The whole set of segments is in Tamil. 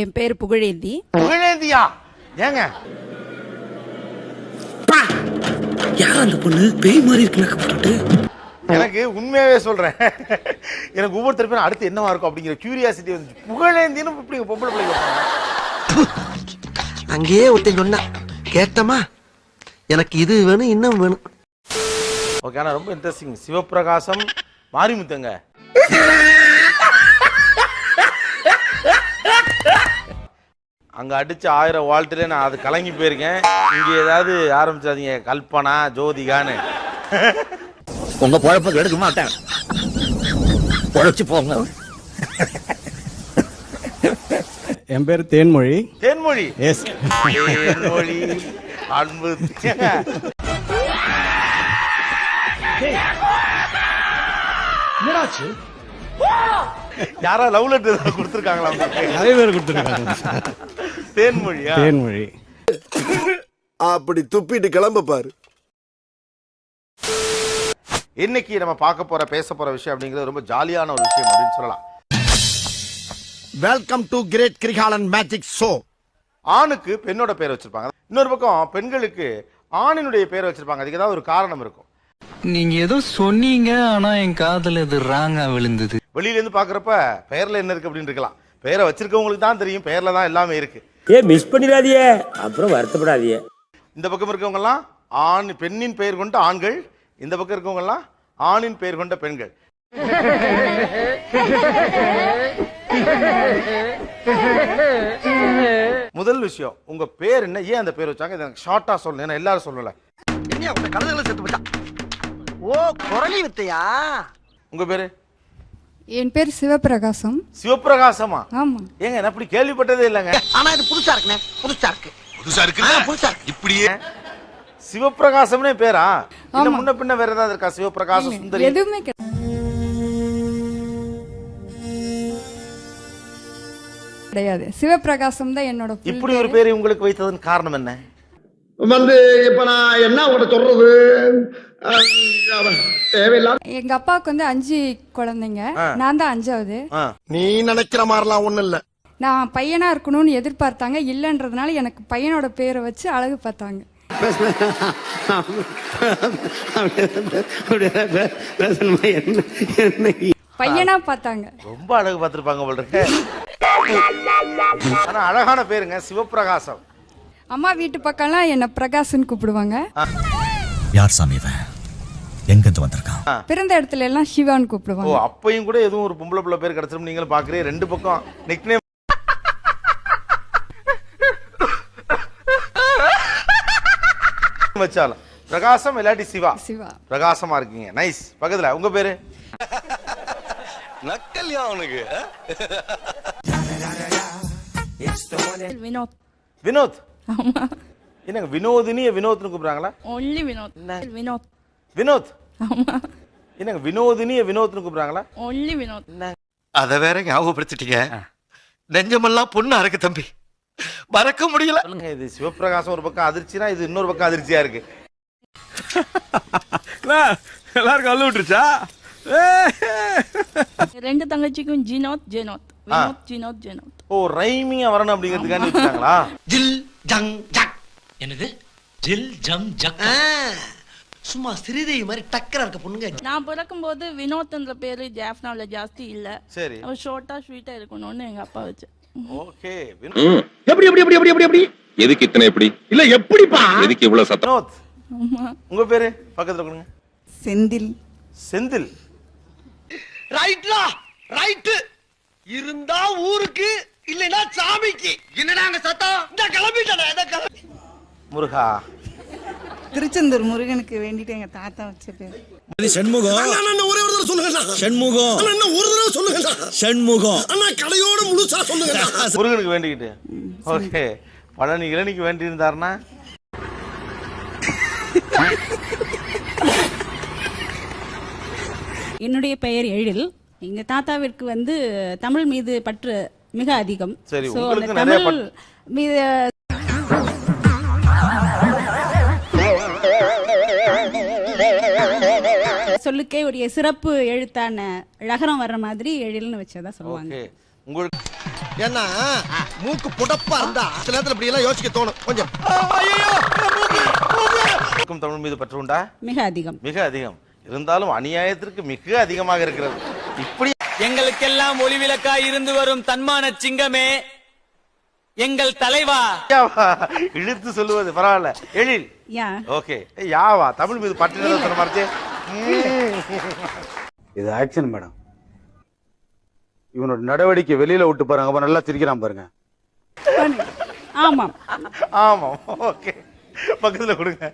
என் பேர் புகழேந்தி. புகழேந்தியா? ஏங்க? யார் அந்த பொண்ணு? பேய் மாதிரி இருக்கு எனக்கு உண்மையாவே சொல்றேன். எனக்கு ஒவ்வொருத்தர் பேரும் அடுத்து என்னவா இருக்கும் அப்படிங்கிற கியூரியாசிட்டி வந்துச்சு. புகழேந்தின்னு இப்படி பொம்பளை பிள்ளைங்க. அங்கேயே ஒருத்தன் சொன்னான் கேட்டமா எனக்கு இது வேணும் இன்னும் வேணும். ஓகே ஆனா ரொம்ப இன்ட்ரெஸ்டிங் சிவப்பிரகாசம் மாரிமுத்தங்க. அங்க அடிச்ச ஆயிரம் வாழ்த்துல நான் அது கலங்கி போயிருக்கேன். இங்க ஏதாவது ஆரம்பிச்சாதீங்க. கல்பனா ஜோதிகான்னு. உங்க பொழப்ப எடுக்க மாட்டேன் பொழைச்சு போங்க. என் பேர் தேன்மொழி. தேன்மொழி? எஸ் தேன்மொழி. அன்பு. யாரா லவ் லெட்டர் கொடுத்துருக்காங்களா? நிறைய பேர் கொடுத்துருக்காங்க. தேன்மொழியா? தேன்மொழி. அப்படி துப்பிட்டு கிளம்ப பாரு. இன்னைக்கு நம்ம பார்க்க போற பேச போற விஷயம் அப்படிங்கிறது ரொம்ப ஜாலியான ஒரு விஷயம் அப்படின்னு சொல்லலாம். Welcome to great Kirikalan magic show ஆணுக்கு பெண்ணோட பேர் வச்சிருப்பாங்க. இன்னொரு பக்கம் பெண்களுக்கு ஆணினுடைய பேர் வச்சிருப்பாங்க. அதுக்கு ஏதாவது ஒரு காரணம் இருக்கும். நீங்க ஏதோ சொன்னீங்க ஆனா என் காதுல இது ராங்கா விழுந்தது. வெளியில இருந்து பாக்குறப்ப பெயர்ல என்ன இருக்கு அப்படின்னு இருக்கலாம். பெயரை வச்சிருக்கவங்களுக்கு தான் தெரியும். பெயர்ல தான் எல்லாமே இருக்கு. ஏ மிஸ் பண்ணிடாதியே அப்புறம் வருத்தப்படாதியே இந்த பக்கம் இருக்கவங்க எல்லாம் ஆண் பெண்ணின் பெயர் கொண்ட ஆண்கள். இந்த பக்கம் இருக்கவங்க எல்லாம் ஆணின் பெயர் கொண்ட பெண்கள். முதல் விஷயம் உங்க பேர் என்ன? ஏன் அந்த பேர் வச்சாங்க? இதை எனக்கு ஷார்ட்டா சொல்லணும். ஏன்னா எல்லாரும் சொல்லல. என்ன உங்க கழுதுகளை செத்து போச்சான் ஓ குரலி வித்தையா? உங்க பேரு? என் பேர் சிவபிரகாசம். சிவப்பிரகாசமா ஆமா. ஏங்க நான் அப்படி கேள்விப்பட்டதே இல்லைங்க. ஆனா இது புதுசா இருக்குண்ணே புதுசா இருக்கு. புதுசா இருக்கு புதுசா இருக்கு. இப்படியே? சிவப்பிரகாசம்னே பேரா? இல்ல. முன்ன பின்ன வேற ஏதாவது இருக்கா? சிவப்பிரகாசம் சுந்தரி. எதுவுமே கிடையாது. சிவபிரகாசம் தான் என்னோட இப்படி ஒரு பேரு. பேரை உங்களுக்கு வைத்ததன் காரணம் என்ன? வந்து இப்ப நான் என்ன உங்கள்கிட்ட சொல்றது? அஹ், தேவையில்லாத எங்க அப்பாவுக்கு வந்து அஞ்சு குழந்தைங்க. நான் தான் அஞ்சாவது. நீ நினைக்கிற மாதிரிலாம் ஒண்ணும் இல்ல. நான் பையனா இருக்கணும்னு எதிர்பார்த்தாங்க. இல்லைன்றதுனால எனக்கு பையனோட பேரை வச்சு அழகு பார்த்தாங்க. பையனா பார்த்தாங்க. ரொம்ப அழகு பார்த்திருப்பாங்க போல இருக்கு. ஆனா அழகான பேருங்க சிவப்பிரகாசம். அம்மா வீட்டு பக்கம்லாம் என்ன பிரகாஷ்னு கூப்பிடுவாங்க. யார் சாமி இவன்? எங்க இருந்து வந்திருக்கான் பிறந்த இடத்துல எல்லாம் சிவான்னு ஓ கூப்பிடுவாங்க அப்பையும் கூட எதுவும் ஒரு பொம்பளை பிள்ளை பேர் கிடைச்சிரும் நீங்களும் பாக்குறீங்க ரெண்டு பக்கம் நிக்னேம் வச்சாலும். பிரகாசம் இல்லாட்டி சிவா? சிவா. பிரகாசமா இருக்கீங்க. நைஸ் பக்கத்துல உங்க பேரு? வினோத். வினோத் என்னங்க வினோதினிய வினோத்னு கூப்பிடுறாங்களா? ஒன்லி வினோத். வினோத். வினோத்? என்னங்க வினோதினிய வினோத்னு கூப்பிடுறாங்களா? ஒன்லி வினோத். அத வேற ஞாபகப்படுத்திட்டீங்க. நெஞ்சமெல்லாம் பொண்ணு அறக்கு தம்பி. மறக்க முடியல. சொல்லுங்க இது சிவப்பிரகாசம் ஒரு பக்கம் அதிர்ச்சினா இது இன்னொரு பக்கம் அதிர்ச்சியா இருக்கு. எல்லாருக்கும் அள்ளு விட்டுருச்சா? ரெண்டு தங்கச்சிக்கும் ஜினோத் ஜெனோத். வினோத் ஓ ரைமிங்கா வரணும் அப்படிங்கிறதுக்காண்டி வச்சுட்டாங்களா ஜில் ஜங் ஜக். என்னது? ஜில் ஜம் ஜக். சும்மா சிறிதேவி மாதிரி டக்கரா இருக்க பொண்ணுங்க. நான் பிறக்கும்போது வினோத்ன்ற பேரு ஜாஃப்னாவில் ஜாஸ்தி இல்ல. சரி. அவ ஷார்ட்டா ஸ்வீட்டா இருக்கணும்னு எங்க அப்பா வச்சு. ஓகே எப்படி எப்படி எப்படி எப்படி எப்படி எப்படி? எதுக்கு இத்தனை எப்படி? இல்ல எப்படிப்பா? எதுக்கு இவ்வளவு சத்தம்? உங்க பேரு? பக்கத்துல கொடுங்க செந்தில். செந்தில். ரைட்லா ரைட்டு இருந்தா ஊருக்கு இல்லைன்னா சாமிக்கு. என்னடா அங்க சத்தம்? இந்த கிளம்பிட்டேன் முருகா. திருச்செந்தூர் முருகனுக்கு வேண்டிட்டு எங்க தாத்தா வச்ச பேர். சண்முகம். ஒரே ஒரு தடவை சொல்லுங்க சண்முகம். ஒரு தடவை சொல்லுங்க சண்முகம். அண்ணா கடையோட முழுசா சொல்லுங்க முருகனுக்கு வேண்டிக்கிட்டு. ஓகே. பழனி இளநிக்கு வேண்டி இருந்தாருன்னா என்னுடைய பெயர் எழில். எங்க தாத்தாவிற்கு வந்து தமிழ் மீது பற்று மிக அதிகம். சரி, அந்த தமிழ் மீது சொல்லுக்கே ஒரு சிறப்பு எழுத்தான ழகரம் வர்ற மாதிரி எழில்னு வச்சதா சொல்லுவாங்க. ஓகே. உங்களுக்கு ஏன்னா மூக்கு புடப்பா இருந்தா சில நேரத்துல இப்படி எல்லாம் யோசிக்க தோணும். கொஞ்சம். தமிழ் மீது பற்று உண்டா? மிக அதிகம். மிக அதிகம். இருந்தாலும் அநியாயத்திற்கு மிக அதிகமாக இருக்கிறது. இப்படி எங்களுக்கெல்லாம் ஒளிவிளக்காய் இருந்து வரும் தன்மான சிங்கமே எங்கள் தலைவா? இழுத்து சொல்லுவது பரவாயில்ல. எழில். யா. ஓகே. யாவா? தமிழ் மீது பற்று சொன்ன மாதிரி இது ஆக்ஷன் மேடம். இவனோட நடவடிக்கை வெளியில விட்டு பாருங்க. அப்ப நல்லா சிரிக்கிறான் பாருங்க. ஆமாம். ஆமாம். ஓகே. பக்கத்துல கொடுங்க.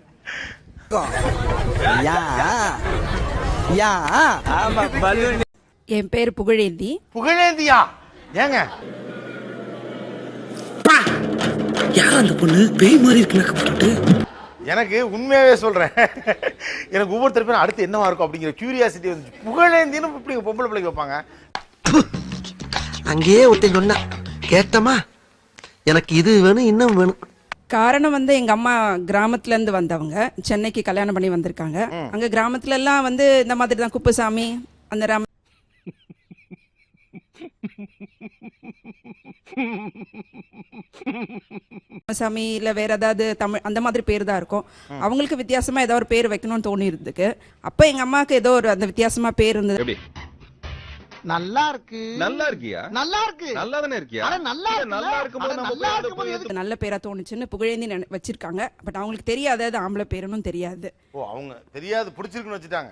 என் பேர் புகழேந்தி. புகழேந்தியா? ஏங்க? யார் அந்த பொண்ணு? பேய் மாதிரி இருக்கு எனக்கு உண்மையாவே சொல்றேன். எனக்கு ஒவ்வொருத்தர் பேரும் அடுத்து என்னவா இருக்கும் அப்படிங்கிற கியூரியாசிட்டி வந்துச்சு. புகழேந்தின்னு இப்படி பொம்பளை பிள்ளைக்கு வைப்பாங்க. அங்கேயே ஒருத்தன் சொன்னா கேட்டமா எனக்கு இது வேணும் இன்னும் வேணும். காரணம் வந்து எங்க அம்மா கிராமத்துல இருந்து வந்தவங்க. சென்னைக்கு கல்யாணம் பண்ணி வந்திருக்காங்க. அங்க கிராமத்துல எல்லாம் வந்து இந்த மாதிரி தான் குப்புசாமி அந்த ராம சாமி இல்ல வேற ஏதாவது தமிழ் அந்த மாதிரி பேர் தான் இருக்கும் அவங்களுக்கு வித்தியாசமா ஏதோ ஒரு பேர் வைக்கணும்னு தோணி இருந்துக்கு அப்ப எங்க அம்மாவுக்கு ஏதோ ஒரு அந்த வித்தியாசமா பேர் இருந்தது. நல்லா இருக்கு. நல்லா இருக்கியா? நல்லா இருக்கு. நல்லா தானே இருக்கியா? அட நல்லா நல்லா இருக்கும்போது போய் இது நல்ல பேரா தோணுச்சுன்னு புகழேந்தி நினை- வச்சிருக்காங்க. பட் அவங்களுக்கு தெரியாது அது ஆம்பளை பேருன்னு தெரியாது. ஓ அவங்க தெரியாது பிடிச்சிருக்குன்னு வச்சுட்டாங்க.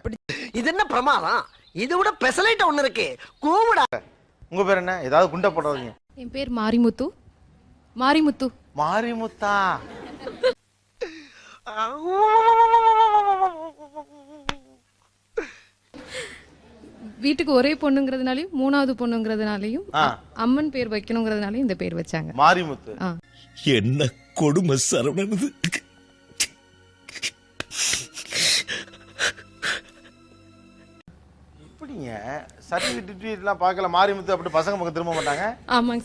இது என்ன பிரமாதம்? இது விட பெசலைட் ஒண்ணு இருக்கு. கூவிடா. உங்க பேர் என்ன? ஏதாவது குண்டை போடாதீங்க. என் பேர் மாரிமுத்து. மாரிமுத்து. மாரிமுத்தா? வீட்டுக்கு ஒரே பொண்ணுங்கிறதுனாலையும் மூணாவது பொண்ணுங்கிறதுனாலையும். அம்மன் பேர் வைக்கணுங்கிறதுனாலையும் இந்த பேர் வச்சாங்க. மாரிமுத்து. என்ன கொடுமை சரவணனது சர்டிஃபிகேட் எல்லாம் பார்க்கல மாரிமுத்து அப்படி பசங்க பக்கம் திரும்ப மாட்டாங்க. ஆமாங்க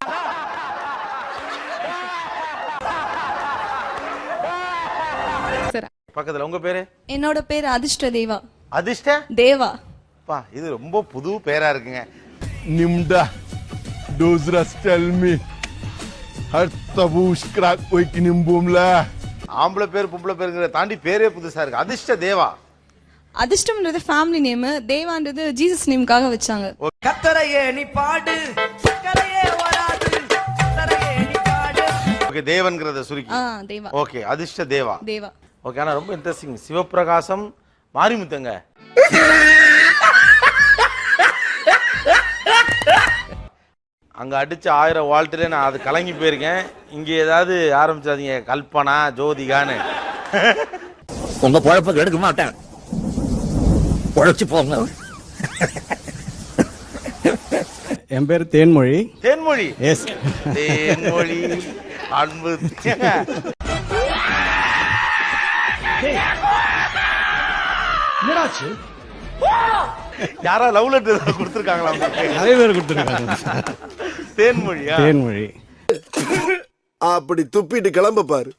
சார். பக்கத்துல உங்க பேரு? என்னோட பேர் அதிர்ஷ்ட தேவா. அதிர்ஷ்ட? தேவா. பா இது ரொம்ப புது பேரா இருக்குங்க. Dozras tell me. Harta bush crack wake nimbumla. ஆம்பளை பேர் பொம்பளை பேருங்கிற தாண்டி பேரே புதுசா இருக்கு. அதிர்ஷ்ட தேவா. அதிர்ஷ்டம்ன்றது ஃபேமிலி நேம் தேவான்றது ஜீசஸ் நேமுக்காக வச்சாங்க. கத்தரையே நீ பாடு. கரையே வராது. கத்தரையே நீ பாடு. ஓகே தேவன்கிறத சுருக்கி. ஆ தேவா. ஓகே அதிர்ஷ்ட தேவா. தேவா. ஓகே ஆனா ரொம்ப இன்ட்ரெஸ்டிங் சிவப்பிரகாசம் மாரிமுத்துங்க. அங்க அடிச்ச ஆயிரம் வாழ்த்துல நான் அது கலங்கி போயிருக்கேன். இங்க ஏதாவது ஆரம்பிச்சாதீங்க. கல்பனா ஜோதிகான்னு. உங்க பொழப்ப கெடுக்க மாட்டேன். உழைச்சு போங்க. என் பேர் தேன்மொழி. தேன்மொழி? எஸ் தேன்மொழி அன்பு. யாரா லவ் லெட்டர் கொடுத்துருக்காங்களா உங்களுக்கு? நிறைய பேர் கொடுத்துருக்காங்க. தேன்மொழியா? தேன்மொழி. அப்படி துப்பிட்டு கிளம்ப பாரு.